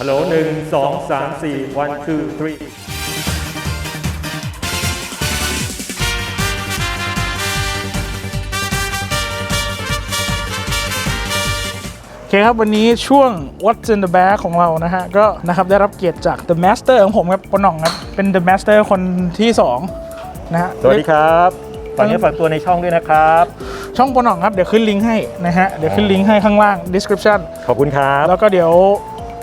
ฮัลโหลหนึ่งสองสามสี่ one two three โอเคครับ วันนี้ช่วง What's in the Bag ของเรานะฮะ ก็นะครับได้รับเกียรติจาก The Master ของผมครับปนน่องครับ เป็น The Master คนที่ 2 นะฮะ สวัสดีครับฝากเนื้อฝากตัวในช่องด้วยนะครับ ช่องปนน่องครับ เดี๋ยวขึ้นลิงก์ให้นะฮะ เดี๋ยวขึ้นลิงก์ให้ข้างล่าง description ขอบคุณครับ แล้วก็เดี๋ยว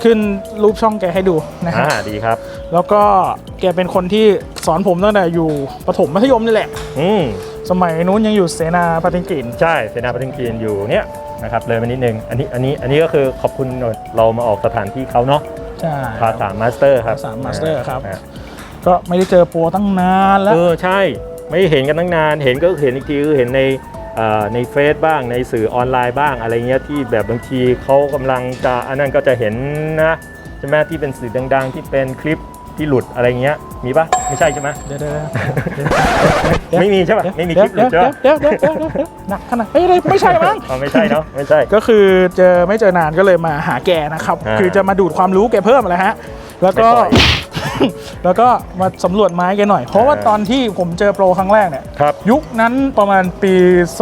ขึ้นรูปช่องแกให้ดูนะฮะอ่าดีครับ แล้วก็แกเป็นคนที่สอนผมตั้งแต่อยู่ประถมมัธยมนี่แหละ อืมสมัยนู้นยังอยู่เสนาปฏิกินใช่เสนาปฏิกินอยู่เนี่ยนะครับเลยมานิดนึงอันนี้อันนี้อันนี้ก็คือขอบคุณเรามาออกสถานที่เขาเนาะใช่ภาษามาสเตอร์ครับภาษา Master ครับอ่าก็ไม่ได้เจอโปรตั้งนานแล้วเออใช่ไม่เห็นกันตั้งนานเห็นก็เห็นอีกทีคือเห็นในเอ่อ ในเฟซบ้างในสื่อออนไลน์บ้างอะไรเงี้ยที่แบบบางทีเขากำลังจะอันนั้นก็จะเห็นนะใช่ไหมที่เป็นสื่อดัง ๆ ที่เป็นคลิปที่หลุดอะไรเงี้ยมีปะไม่ใช่ใช่ไหมเดี๋ยวเดี๋ยวเดี๋ยวไม่มีใช่ปะไม่มีคลิปหลุดใช่ปะเดี๋ยวเดี๋ยวเดี๋ยวเดี๋ยวเดี๋ยวหนักขนาดเฮ้ยไม่ใช่มั้งอ๋อไม่ใช่เนาะไม่ใช่ก็คือเจอไม่เจอนานก็เลยมาหาแกนะครับอ่าคือจะมาดูดความรู้แกเพิ่มแหละฮะ แล้วก็ไม่ปล่อย แล้วก็มาสำรวจไม้แกหน่อย เพราะว่าอ่าตอนที่ผมเจอโปรครั้งแรกเนี่ยครับยุคนั้นประมาณปี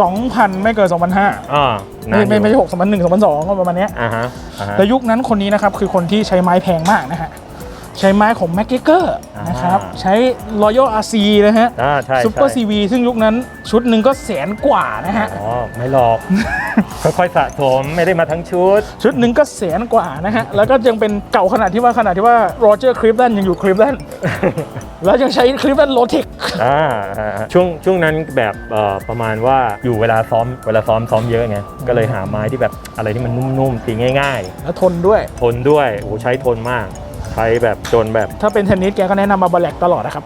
2000 ไม่เกิน 2005อ่าไม่ไม่ไม่ใช่6 2001 2002ก็ประมาณเนี้ยอ่าฮะอ่าฮะแต่ยุคนั้นคนนี้นะครับคือคนที่ใช้ไม้แพงมากนะฮะ ใช้ไม้ของ m c g เกอร์อ่านนะครับ ใช้ Royal RC นะฮะอ่าใช่ซูเปอร์ใช่ซีวีซึ่งยุคนั้นชุดหนึ่งก็แสนกว่านะฮะ อ๋อ ไม่หรอก ค่อยๆสะสมไม่ได้มาทั้งชุด ชุดหนึ่งก็แสนกว่านะฮะ แล้วก็ยังเป็นเก่าขนาดที่ว่าขนาดที่ว่าโรเจอร์คริปตันยังอยู่คริปตันแล้วยังใช้คริปตันโลเทคอ่าอ่าอ่าช่วงช่วงนั้นแบบเอ่อประมาณว่าอยู่เวลาซ้อมเวลาซ้อมซ้อมเยอะไงก็เลยหาไม้ที่แบบอะไรที่มันนุ่มๆตีง่ายแล้วทนด้วยๆทนด้วยโอ้โหใช้ทนมาก ใช้แบบจนแบบ ถ้าเป็นเทนนิสแกก็แนะนำมาบอลแลกตลอดนะครับ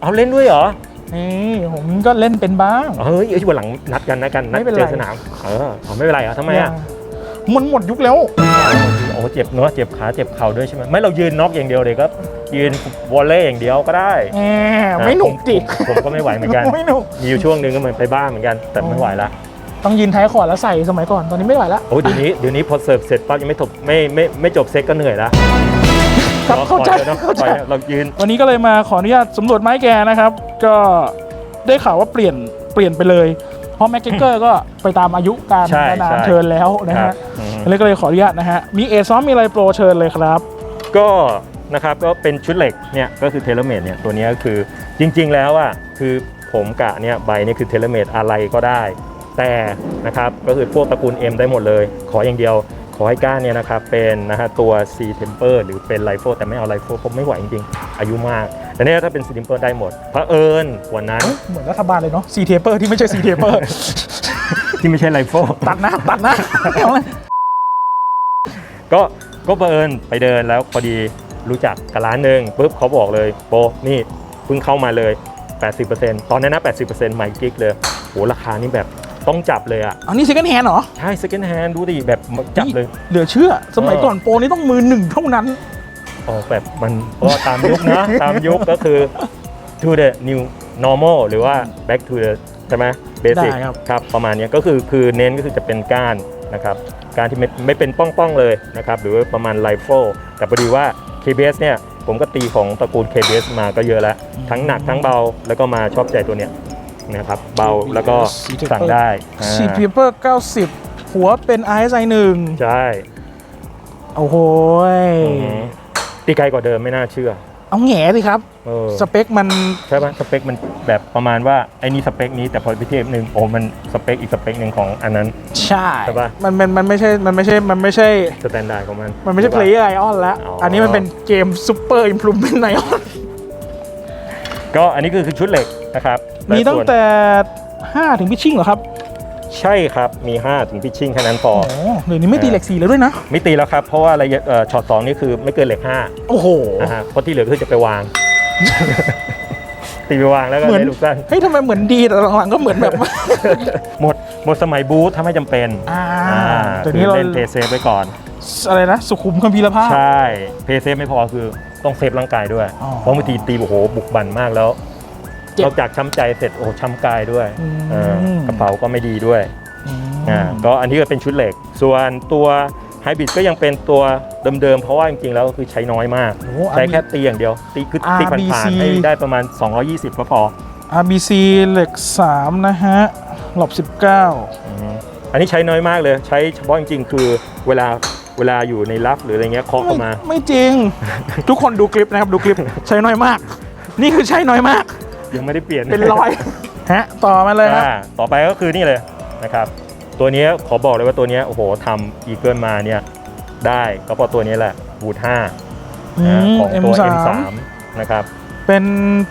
เอาเล่นด้วยเหรอ นี่ผมก็เล่นเป็นบ้าง เฮ้ยเอ้ยวันหลังนัดกันนะกันนัดไม่เป็นไรเจอสนาม เออเอาไม่เป็นไรเหรอทำไมอะมันหมดยุคแล้ว โอ้โหเจ็บเนอะเจ็บขาเจ็บเข่าด้วยใช่ไหมไม่เรายืนน็อกอย่างเดียวเลยก็ยืนวอลเล่อย่างเดียวก็ได้แหมไม่หนุกผมจิผมผมก็ไม่ไหวเหมือนกัน ไม่หนุก มีอยู่ช่วงหนึ่งก็เหมือนไปบ้านเหมือนกัน แต่ไม่ไหวละ ต้องยืนท้ายขอร์ดแล้วใส่สมัยก่อนตอนนี้ไม่ไหวแล้วโอ้ยเดี๋ยวนี้เดี๋ยวนี้พอเสิร์ฟเสร็จปั๊บยังไม่จบไม่ไม่ไม่จบเซตก็เหนื่อยละครับเข้าใจปล่อยลยเนอะเข้าใจปล่อยเรายืน วันนี้ก็เลยมาขออนุญาตสำรวจไม้แกนะครับ ก็ได้ข่าวว่าเปลี่ยนเปลี่ยนไปเลยเพราะแม็กเกอร์ก็ไปตามอายุการใช่นานใช่เทิร์นแล้วนะครัฮะบอืมเลยก็เลยขออนุญาตนะฮะมีเอซ้อมมีอะไรโปรเชิญเลยครับ ก็นะครับก็เป็นชุดเหล็กเนี่ยก็คือเทเลเมดเนี่ยตัวเนี้ยก็คือจริง ๆ แล้วอะคือผมกะเนี่ยใบเนี่ยคือเทเลเมดอะไรก็ได้ แต่นะครับก็คือพวกตระกูล M ได้หมดเลย ขออย่างเดียว ขอให้ก้านเนี่ยนะครับเป็นนะฮะตัว C temper หรือเป็นไ i โฟแต่ไม่เอาไ i โฟผมไม่ไหวจริงๆ อายุมากแต่เนี่ยถ้าเป็น C temper ได้หมดเพราะเอิญวันนั้นเหมือนรัฐบาลเลยเนาะซีเทเปอร์ที่ไม่ใช่ซีเทเปอร์ที่ไม่ใช่ไ i โฟตัดหน้าตัดหน้าไม่เอาเลยก็ก็บังเอิญไปเดินแล้วพอดีรู้จักกับร้านหนึ่งปุ๊บเขาบอกเลยโปนี่เพิ่งเข้ามาเลย 80%ตอนนั้นนะ80%ใหม่กิ๊กเลยโหราคานี่แบบ ต้องจับเลยอะอันนี้ซิกันแฮนเหรอ ใช่ second hand ดูดิแบบจับเลย เหลือเชื่อ สมัยเออก่อนโปรนี้ต้องมือหนึ่งเท่านั้นอ๋อแบบมันก็ตามยุคนะ ตามยุคก็คือ to the new normal หรือว่า back to the ใช่ไหม basic ได้ครับ ครับ ประมาณเนี้ยก็คือคือเน้นก็คือจะเป็นก้านนะครับก้านที่ไม่ไม่เป็นป้องๆเลยนะครับ หรือว่าประมาณไลโฟแต่พอดีว่า KBS เนี่ยผมก็ตีของตระกูล KBS มาก็เยอะแล้ว ทั้งหนักทั้งเบาแล้วก็มาชอบใจตัวเนี้ย นะครับเบาแล้วก็สั่งได้อ่าซีเทเปอร์90 หัวเป็น RSI 1 ใช่ โอ้โหยอือหือตีไกลกว่าเดิมไม่น่าเชื่อ เอาแง่สิครับเออสเปคมันใช่ปะสเปคมันแบบประมาณว่าไอ้นี่สเปคนี้แต่พอไปเทียบหนึ่งโอ้มันสเปคอีกสเปคหนึ่งของอันนั้น ใช่ใช่ปะมันมันมันไม่ใช่มันไม่ใช่มันไม่ใช่สแตนดาร์ดของมัน มันไม่ใช่เพลย์ไอออนแล้วอ๋ออัอันนี้มันเป็นเกมซูเปอร์อิมพลูเมนต์ไอออน ก็อันนี้คือคือชุดเหล็กนะครับมีตั้งส่วนแต่ 5 ถึงพิชชิ่งเหรอครับ ใช่ครับมี 5 ถึงพิชชิ่งแค่นั้นพอโอ้เดี๋ยวนี้ไม่ตีเหล็กสี่แล้วด้วยนะ ไม่ตีแล้วครับ เพราะว่าระยะเอ่อช็อตสองนี่คือไม่เกินเหล็ก5โอ้โหนะฮะเพราะที่เหลือคือจะไปวาง ตีไปวางแล้วก็เหมือนได้ลูกสั้นเฮ้ยทำไมเหมือนดีแต่หลังๆก็เหมือนแบบ หมดหมดสมัยบูธถ้าไม่จำเป็นอ่าอ่าตัวคืนี้อเราเล่นเพย์เซฟไปก่อนอะไรนะสุขุมคัมภีรภาพใช่เพย์เซฟไม่พอคือ ต้องเซฟร่างกายด้วย อ๋อเพราะบางทีตีโอ้โหบุกบันมากแล้วเจ็บนอกจากช้ำใจเสร็จโอ้โหช้ำกายด้วยอืม เออกระเป๋าก็ไม่ดีด้วยอืมอ่าก็อันนี้ก็เป็นชุดเหล็ก ส่วนตัวไฮบริดก็ยังเป็นตัวเดิมๆ เพราะว่าจริงๆ แล้วคือใช้น้อยมาก โอ้ ใช้แค่ตีอย่างเดียว ตีคือตีผ่าน RBC ๆให้ได้ประมาณ 220 ก็พอ RBC เหล็ก 3 นะฮะ หลบ 19อืมอันนี้ใช้น้อยมากเลย ใช้เฉพาะจริงๆ คือเวลา เวลาอยู่ในรับหรืออะไรเงี้ยเคาะเข้ามา ไม่จริง ทุกคนดูคลิปนะครับดูคลิปใช้น้อยมาก นี่คือใช้น้อยมาก ยังไม่ได้เปลี่ยนเป็นร้อยฮะต่อมาเลยครับอ่าต่อไปก็คือนี่เลยนะครับ ตัวเนี้ยขอบอกเลยว่าตัวเนี้ยโอ้โหทำอีเกิลมาเนี่ยได้ก็เพราะตัวนี้แหละบูท5อืนะมของตัว M3 M3 นะครับเป็น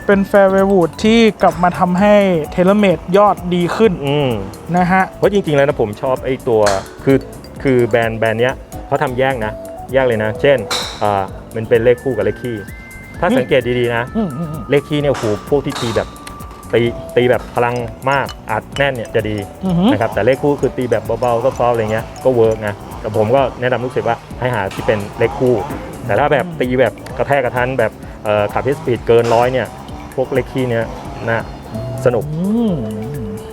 เป็นแฟร์เววูดที่กลับมาทำให้เทเลเมดยอดดีขึ้นอืมนะฮะ เพราะจริงๆแล้วนะผมชอบไอ้ตัวคือคือแบรนด์แบรนด์เนี้ย เขาทำแยกนะ แยกเลยนะ เช่นอ่ามันเป็นเลขคู่กับเลขคี่ ถ้าอืมสังเกตดีๆนะอืมอืมอืมเลขคี่เนี่ยโอ้โหพวกที่ตีแบบตีตีแบบพลังมากอัดแน่นเนี่ยจะดีอือหือนะครับแต่เลขคู่คือตีแบบเบาๆซอฟๆอะไรเงี้ยก็เวิร์กนะแต่ผมก็แนะนำลูกศิษย์ว่าให้หาที่เป็นเลขคู่ แต่ถ้าแบบตีแบบกระแทกกระทันแบบเอ่อขับที่สปีดเกินร้อยเนี่ยพวกเลขคี่เนี่ยนะสนุกอืม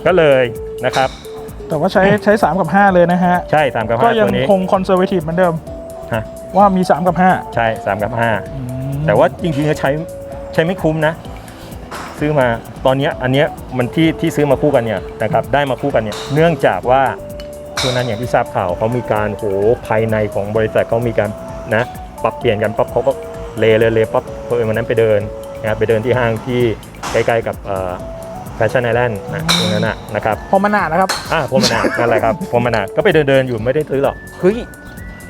ก็เลยนะครับ แต่ว่าใช้ใช้ 3 กับ 5 เลยนะฮะ ใช่ตามกับก็ห้ายังตัวนี้ คงคอนเซอร์เวทีฟเหมือนเดิมฮะ ว่ามี 3 กับ5ใช่สามกับห้าอืมแต่ว่าจริงๆก็ใช้ใช้ไม่คุ้มนะ ซื้อมาตอนเนี้ยอันเนี้ยมันที่ที่ซื้อมาคู่กันเนี่ยนะครับได้มาคู่กันเนี่ยเนื่องจากว่าช่วงนั้นอย่างที่ทราบข่าวเขามีการโหภายในของบริษัทเขามีการนะปรับเปลี่ยนกันปั๊บเขาก็เลเลยเลยปั๊บเพอวันนั้นไปเดินนะครับไปเดินที่ห้างที่ใกล้ๆกับ แฟชั่นไอแลนด์นะตรงนั้นนะนะครับพอมานานนะครับอ่าพรหมนาถนั่นแหละครับพรหมนาถก็ไปเดินเดินๆอยู่ไม่ได้ซื้อหรอกเฮ้ย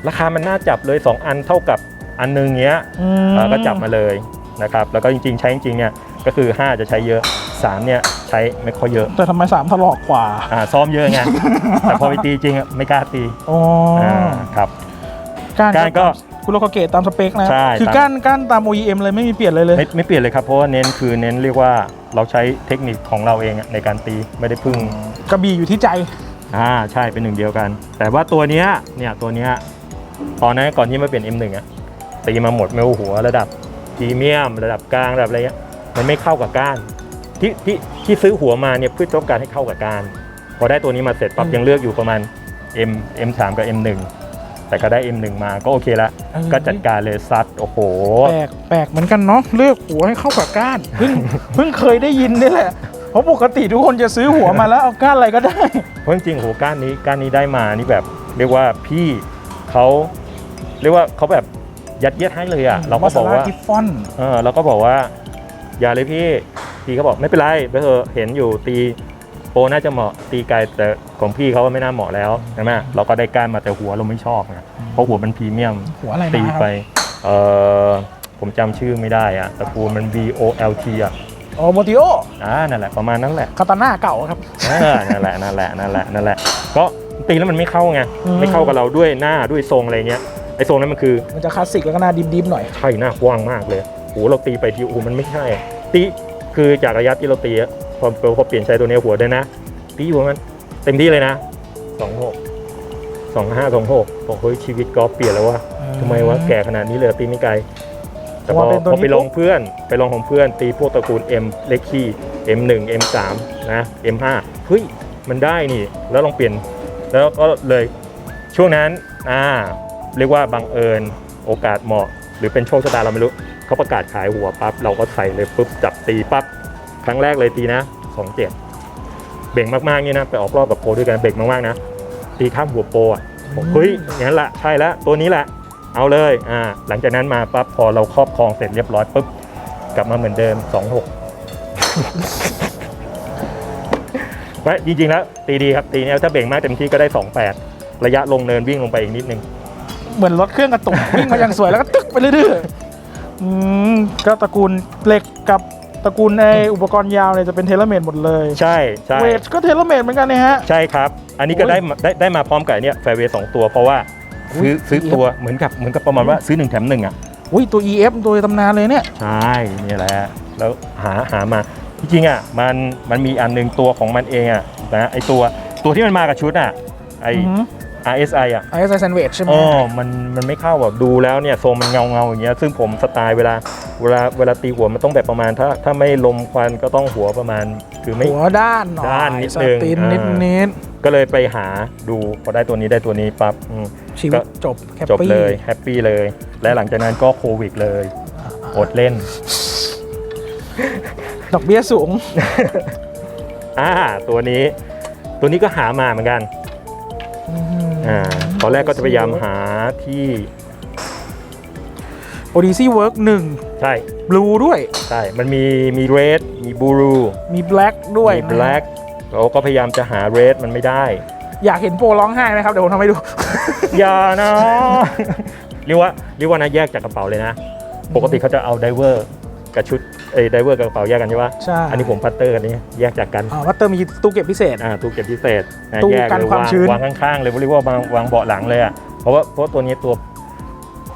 ราคามันน่าจับเลย 2 อันเท่ากับอันหนึงเงี้ยอืมเอ่อก็จับมาเลยนะครับแล้วก็จริงๆ ใช้จริงๆเนี่ยก็คือ 5 จะใช้เยอะ 3 เนี่ยใช้ไม่ค่อยเยอะ แต่ทำไม 3 ถลอกกว่าอ่าซ้อมเยอะไงแต่พอไปตีจริงอะไม่กล้าตีอ๋อออ่าครับก้านก้านก็คุโรคาเกะตามสเปคนะ ใช่คือตาม ก้านก้านตาม OEM เลยไม่มีเปลี่ยนเลยเลย ไม่ไม่เปลี่ยนเลยครับเพราะว่าเน้นคือเน้นเรียกว่าเราใช้เทคนิคของเราเองอะในการตีไม่ได้พึ่งกระบี่อยู่ที่ใจ อ่าใช่เป็นหนึ่งเดียวกัน แต่ว่าตัวเนี้ยเนี่ยตัวเนี้ยตอนนั้นก่อนที่มาเป็น M1 อะตีมาหมดเมลหัวระดับพรีเมียม ระดับกลางระดับอะไรเงี้ยมันไม่เข้ากับก้านที่ที่ที่ซื้อหัวมาเนี่ยเพื่อต้องการให้เข้ากับก้านพอได้ตัวนี้มาเสร็จปั๊บอืม ยังเลือกอยู่ประมาณ M M3 กับ M1 แต่ก็ได้ M1 มาก็โอเคละเออ ก็จัดการเลยซัดโอ้โห แปลกแปลกเหมือนกันเนาะเลือกหัวให้เข้ากับก้านเพิ่งเพิ่งเคยได้ยินนี่แหละเพราะปกติทุกคนจะซื้อหัวมาแล้วเอาก้านอะไรก็ได้ เพราะจริงๆโหก้านนี้ก้านนี้ได้มานี่แบบ เรียกว่าพี่เขาเรียกว่าเขาแบบยัดเยียดให้เลยอะ เราก็บอกว่า กิฟฟอน เออเราก็บอกว่า อย่าเลยพี่พี่เขาบอกไม่เป็นไรไปเถอะเห็นอยู่ตี โปรน่าจะเหมาะตีไกลแต่ของพี่เขาไม่น่าเหมาะแล้วใช่ไหมเราก็ได้ก้านมาแต่หัวเราไม่ชอบไงเพราะหัวมันพรีเมียมหัวอะไรตีนะคไปรับเออผมจำชื่อไม่ได้อะตระกูลมัน V O L T อะโอโมติโออ่านั่นแหละประมาณนั้นแหละคาตาน่าเก่าครับเออนั่นแหละนั่นแหละนั่นแหละนั่นแหละก็ตีแล้วมันไม่เข้าไงอืมไม่เข้ากับเราด้วยหน้าด้วยทรงอะไรเงี้ยไอ้ทรงนั้นมันคือมันจะคลาสสิกแล้วก็หน่าดิบๆหน่อยใช่หน้ากว้างมากเลยโหเราตีไปทีโอ้โหมันไม่ใช่ตีคือจากระยะที่เราตีอะ พอพอเปลี่ยนใช้ตัวเนี้ยหัวด้วยนะตีอยู่ประมันเต็มที่เลยนะสองหกสองห้าสองหกบอกเฮ้ยชีวิตกอล์ฟเปลี่ยนแล้ววะทำไมวะแก่ขนาดนี้เลยตีไม่ไกลแต่พอพอเป็นตัวพอไปนี้ลปุ๊องบเพื่อนไปลองของเพื่อนตีพวกตระกูล M เลขคี่ M1 M3 นะ M5 เฮ้ยมันได้นี่ แล้วลองเปลี่ยน แล้วก็เลยช่วงนั้นอ่าเรียกว่าบังเอิญโอกาสเหมาะ หรือเป็นโชคชะตาเราไม่รู้เขาประกาศขายหัวปั๊บเราก็ใส่เลยปุ๊บจับตีปั๊บ ครั้งแรกเลยตีนะสองเจ็ดเบ่งมากๆนี่นะไปออกรอบกับโปรด้วยกันเบ่งมากๆนะตีข้ามหัวโปรอะบอกเฮ้ยอย่างนั้นละใช่แล้วตัวนี้แหละเอาเลยอ่าหลังจากนั้นมาปั๊บพอเราครอบครองเสร็จเรียบร้อยปุ๊บกลับมาเหมือนเดิม2 6ไม่จริงๆแล้วตีดีครับตีเนี่ยถ้าเบ่งมากเต็มที่ก็ได้28ระยะลงเนินวิ่งลงไปอีกนิดนึงเหมือนรถเครื่องกระตุกวิ่งมาอย่างสวยแล้วก็ตึกไปเรื่อยๆอืมก็ตระกูลเหล็กกับ ตระกูลในอุปกรณ์ยาวเนี่ยจะเป็นเทเลเมดหมดเลยใช่ใช่เวทก็เทเลเมดเหมือนกันเนี่ยฮะ ใช่ครับ อันนี้ก็โอ้ยได้มาได้ได้มาพร้อมกับเนี่ยแฟร์เวย์สองตัวเพราะว่าซื้ออุ๊ยซื้อตัวเหมือนกับเหมือนกับประมาณว่าซื้อหนึ่งแถมหนึ่งอะอุ้ยตัว EF ตัวตำนานเลยเนี่ย ใช่นี่แหละแล้วหาหามาจริงๆอะมันมันมีอันหนึงตัวของมันเองอะนะไอตัวตัวที่มันมากับชุดอะไอ RSI อะไอเอสไอแซนด์วิชใช่ไหมอ๋อมันมันไม่เข้าแบบดูแล้วเนี่ยทรงมันเงาเงาๆอย่างเงี้ยซึ่งผมสไตล์เวลาเวลาเวลาตีหัวมันต้องแบบประมาณถ้าถ้าไม่ลมควันก็ต้องหัวประมาณคือไม่หัวด้านหน่อยด้านนิดสนึงตินอ่านิดนิดก็เลยไปหาดูพอได้ตัวนี้ได้ตัวนี้ปั๊บอืมชีวิก็ตจบแฮปจบปี้เลยแฮปปี้เลย และหลังจากนั้นก็โควิดเลยอดเล่น ดอกเบี้ยสูงอ่าตัวนี้ ตัวนี้ก็หามาเหมือนกัน อ่าตอนแรกก็จะพยายามหาที่โอดิซี่เวิร์กหนึ่งใช่บลูด้วย ใช่ มันมีมีเรดมีบูรูมีแบล็กด้วยมีนะแบล็กเราก็พยายามจะหาเรดมันไม่ได้ อยากเห็นโปรร้องไห้ไหมครับ เดี๋ยวผมทำให้ดู อย่านะ เรียกว่าเรียกว่านะแยกจากกระเป๋าเลยนะ ปกติเขาจะเอาไดเวอร์กับชุด เอ้ไดเวอร์กับกระเป๋าแยกกันใช่ปะใช่อันนี้ผมพัตเตอร์อันนี้แยกจากกันอ่าวัตเตอร์มีตู้เก็บพิเศษ อ่าตู้เก็บพิเศษอ่าตู้แยกกันเลยความวางชื้น วางข้างๆเลยเรียกว่าวางวางเบาะหลังเลยอะเพราะว่าเพราะตัวนี้ตัว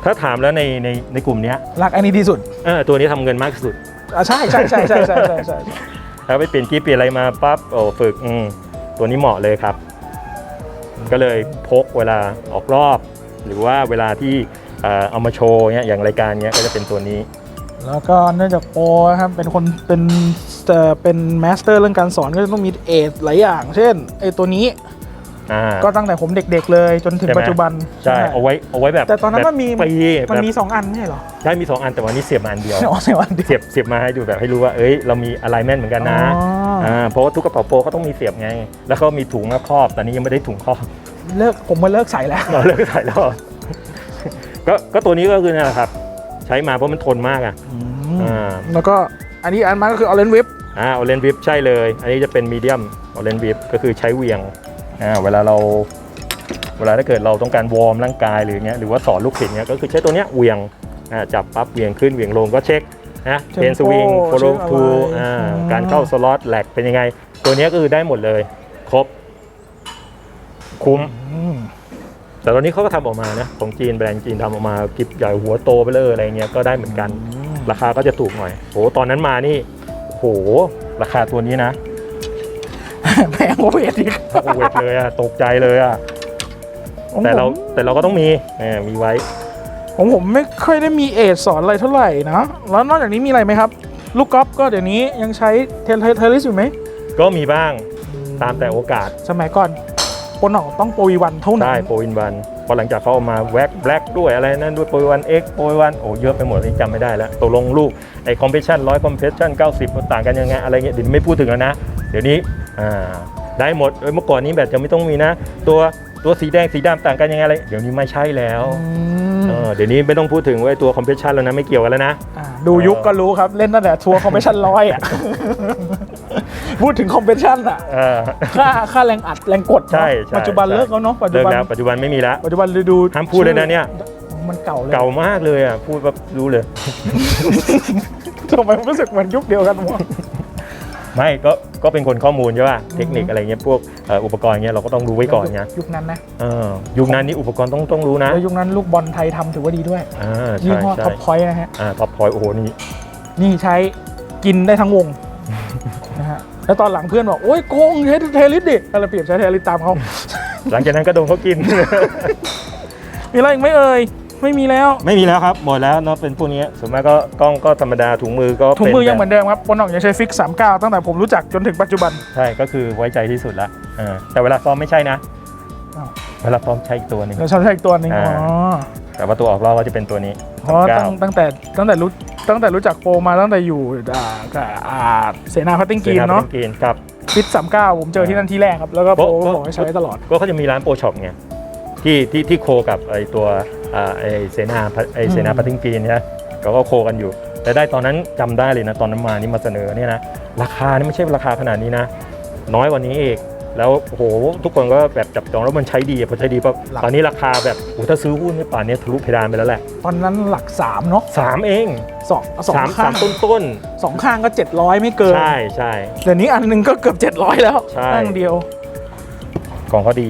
ถ้าถามแล้วในในในกลุ่มเนี้ยรักอันนี้ที่สุดเออตัวนี้ทำเงินมากที่สุด อ่าใช่ใช่ใช่ใช่ใช่ใช่ใช่ถ้าไปเปลี่ยนกีบเปลี่ยนอะไรมาปั๊บโอ้ฝึกอืมตัวนี้เหมาะเลยครับ ก็เลยพกเวลาออกรอบ หรือว่าเวลาที่เอ่อเอามาโชว์เนี้ยอย่างรายการเนี้ยก็จะเป็นตัวนี้ แล้วก็เนื่องจากโปรนะครับเป็นคนเป็นเอ่อเป็นมาสเตอร์เรื่องการสอนก็จะต้องมีเอทหลายอย่าง เช่นไอตัวนี้อ่าก็ตั้งแต่ผมเด็กๆเลยจนถึงใช่ไหมปัจจุบันใช่เอาไว้เอาไว้แบบแต่ตอนนั้นแบบมันมีปีมันแบบมีสองอันไม่ใช่เหรอใช่มีสองอันแต่วันนี้เสียบมาอันเดียวอ๋อใช่วันเดียวเสียบเสียบมาให้ดูแบบให้รู้ว่าเอ้ยเรามีอะไรแม่นเหมือนกันนะอ๋อออ่าเพราะว่าทุกกระเป๋าโปรเขาต้องมีเสียบไง แล้วก็มีถุงมาครอบแต่นี้ยังไม่ได้ถุงครอบเลิกผมมาเลิกใส่แล้วเราเลิกใส่แล้วก็ก็ตัวนี้ก็คือนั่นแหละครับ ใช้มาเพราะมันทนมากอะอ่าแล้วก็อันนี้อันมาก็คือออเรนวิปอ่าออเรนวิปใช่เลย อันนี้จะเป็นมีเดียมออเรนวิปก็คือใช้เหวียงอ่าเวลาเราเวลาถ้าเกิดเราต้องการวอร์มร่างกายหรือเงี้ยหรือว่าสอนลูกศิษย์เนี้ยก็คือใช้ตัวเนี้ยเหวียงอ่าจับปั๊บเหวียงขึ้นเหวียงลงก็เช็คนะเทนสวิงโฟลชื่อทูอะไรอ่าอืมการเข้าสล็อตแหลกเป็นยังไง ตัวเนี้ยก็คือได้หมดเลย ครบ คุ้มอืม แต่ตอนนี้เขาก็ทำออกมานะของจีนแบรนด์จีนทำออกมากิบใหญ่หัวโตไปเลยอะไรเงี้ยก็ได้เหมือนกัน ราคาก็จะถูกหน่อยโหตอนนั้นมานี่โหราคาตัวนี้นะแพงกว่าเวทอีกโอ้โหเวทเลยอะตกใจเลยอะของแต่เราผมแต่เราก็ต้องมีเออมีไว้ของผมไม่ค่อยได้มีเอทสอนอะไรเท่าไหร่นะแล้วนอกจากนี้มีอะไรไหมครับ ลูกกอล์ฟก็เดี๋ยวนี้ยังใช้เทเลเทลิสอยู่ไหมก็มีบ้างตามแต่โอกาสสมัยก่อน โปรหน่องต้องโปรวีวันเท่านั้ได้นโปรวินวันพอหลังจากเขาเอามาแว็กแบล็กด้วยอะไรนั่นด้วยโปรวินวันเอ็กโปรวินวันโอ้เยอะไปหมดนี่จำไม่ได้แล้วตกลงลูกไอ้คอมเพรสชันร้อยคอมเพรสชันเก้าสิบต่างกันยังไงอะไรเงี้ยเดี๋ยวนี้ไม่พูดถึงแล้วนะ เดี๋ยวนี้อ่าได้หมดเอ้ยเมื่อก่อนนี้แบบจะไม่ต้องมีนะ ตัวตัวสีแดงสีดำต่างกันยังไงอะไรเดี๋ยวนี้ไม่ใช่แล้วอืมเออเดี๋ยวนี้ไม่ต้องพูดถึงว่าไอ้ตัวคอมเพรสชันแล้วนะไม่เกี่ยวกันแล้วนะ อ่าดูยุคก็รู้ครับ เล่นตั้งแต่ทัวร์คอมเพรสชันร้อยอะ พูดถึงคอมเพรสชันอะเออ ค่าค่าแรงอัดแรงกดเนอะใช่ใช่ปัจจุบันใช่ เลิกแล้วเนาะปัจจุเลิกบันแล้วปัจจุบันไม่มีแล้ว ปัจจุบันฤดูห้ามพูดเลยนะเนี่ย มันเก่าเลยเก่ามากเลยอะ พูดแบบรู้เลย ทำไมผมรู้สึกเหมือนยุคเดียวกันวะ ไม่ก็ก็เป็นคนข้อมูลใช่ป่ะ เทคนิคอะไรเงี้ยพวกเอ่ออุปกรณ์เงี้ยเราก็ต้องรู้ไว้ก่อนไงยุคนั้นนะเออยุคนั้นนี่อุปกรณ์ต้องต้องรู้นะแล้วยุคนั้นลูกบอลไทยทำถือว่าดีด้วยอ่ายี่ใช่ห้อใช่ท็อปพอยต์นะฮะ อ่าท็อปพอยโอ้โหนี่นี่ใช้กินได้ทั้งวงนะฮะ แล้วตอนหลังเพื่อนบอกโอ้ยโกงใช้เทลิสดิก็เลยเปรียบใช้เทลิสตามเขา หลังจากนั้นก็โดนเขากิน มีอะไรอีกไหมเอ่ยไม่มีแล้ว ไม่มีแล้วครับ หมดแล้วเนาะเป็นพวกนี้ส่วนมากก็กล้องก็ธรรมดาถุงมือก็ถุงมือยังเหมืป็อนเดิมครับปนออกยังใช้ฟิก 39 ตั้งแต่ผมรู้จักจนถึงปัจจุบัน ใช่ก็คือไว้ใจที่สุดละอ่าแต่เวลาซ้อมไม่ใช่นะอ้าวเวลาซ้อมใช้อีกตัวหนึ่งแล้วใช้อีกตัวหนึ่งอ่าอ๋อแต่ว่าตัวออกรอบก็จะเป็นตัวนี้เพราะเก้าตั้งตั้งแต่ตั้งแต่รู้ ตั้งแต่รู้จักโปรมาตั้งแต่อยู่อ่ากับอ่าเสนาพัตติ้งกรีนเนาะกรีนครับฟิต39ผมเจอที่นั่นที่แรกครับ แล้วก็โปรโป๊ะบอกให้ใช้ตลอด ก็เขาจะมีร้านโปรช็อปไงที่ที่ที่โคกับไอตัวอ่าไอเสนาพัทไอเสนาอืมพัทติ้งกรีนเนี่ยเขาก็โคกันอยู่ แต่ได้ตอนนั้นจำได้เลยนะตอนนั้นมานี่มาเสนอเนี่ยนะราคานี่ไม่ใช่ราคาขนาดนี้นะ น้อยกว่านี้อีก แล้วโอ้โหทุกคนก็แบบจับจองแล้วมันใช้ดีพอใช้ดีปั๊บตอนนี้ราคาแบบโอ้ถ้าซื้อหุ้นในป่านนี้ทะลุเพดานไปแล้วแหละ ตอนนั้นหลัก3เนาะสามเองสองสองสามข้าสางมต้นต้นสองข้างก็ 700 ไม่เกิๆนใช่ใช่ เดี๋ยวนี้อันหนึงก็เกือบ 700 แล้วใช่ ข้างเดียว ของเขาดี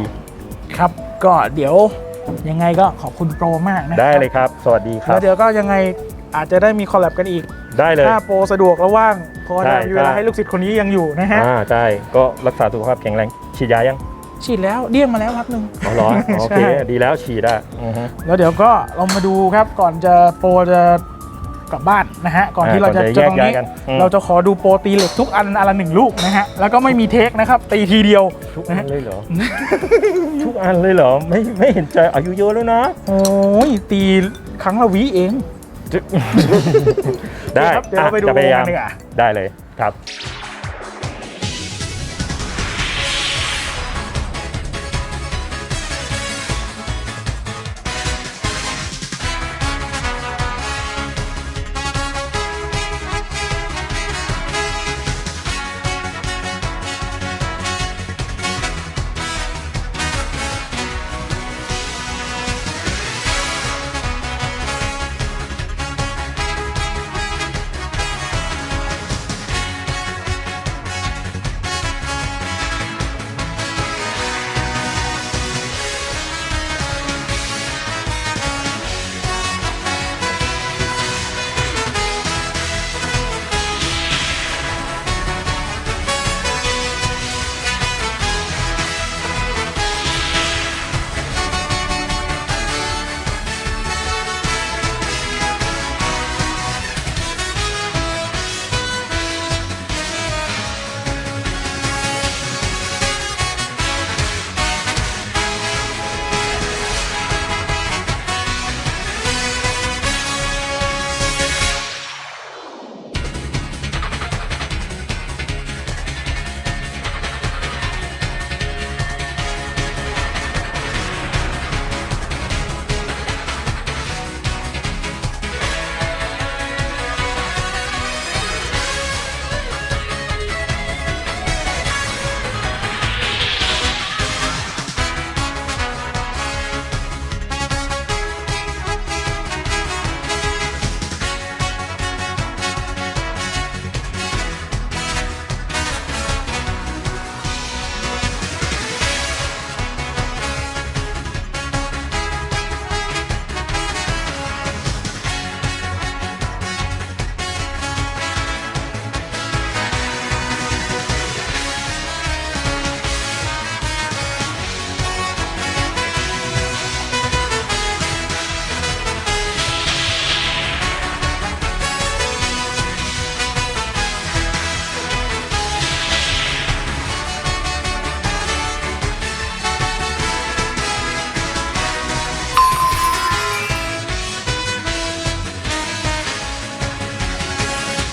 ครับก็เดี๋ยวยังไงก็ขอบคุณโปรมากนะได้เลยครับ สวัสดีครัแล้บ วเดี๋ยวก็ยังไงอาจจะได้มีคอลแลบกันอีก ได้เลยถ้าโปรสะดวกและว่างพอใช่จะมีเวลาใช่ให้ลูกศิษย์คนนี้ยังอยู่นะฮะอ่าใช่ก็รักษาสุขภาพแข็งแรงฉีดยายังฉีดแล้วเดี้ยงมาแล้วพักหนึ่งอ๋อเหรอโอเคใช่ดีแล้วฉีดอะอือฮึแล้วเดี๋ยวก็เรามาดูครับก่อนจะโปรจะกลับบ้านนะฮะก่อนอ่าที่เราจะก่อนจะจะตรงนี้แยกย้ายกันอืมเราจะขอดูโปรตีเหล็กทุกอันอนละหนึ่งลูกนะฮะแล้วก็ไม่มีเทคนะครับตีทีเดียวทุกนะอัฮะนเลยเหรอทุกอันเลยเหรอไม่ไม่เห็นใจอายุเยอะแล้วนะโอ้ยตีครั้งละวิเอง ได้ครับเดี๋ยวเราไปดูอะจะพยายามกันดีกว่า ได้เลยครับค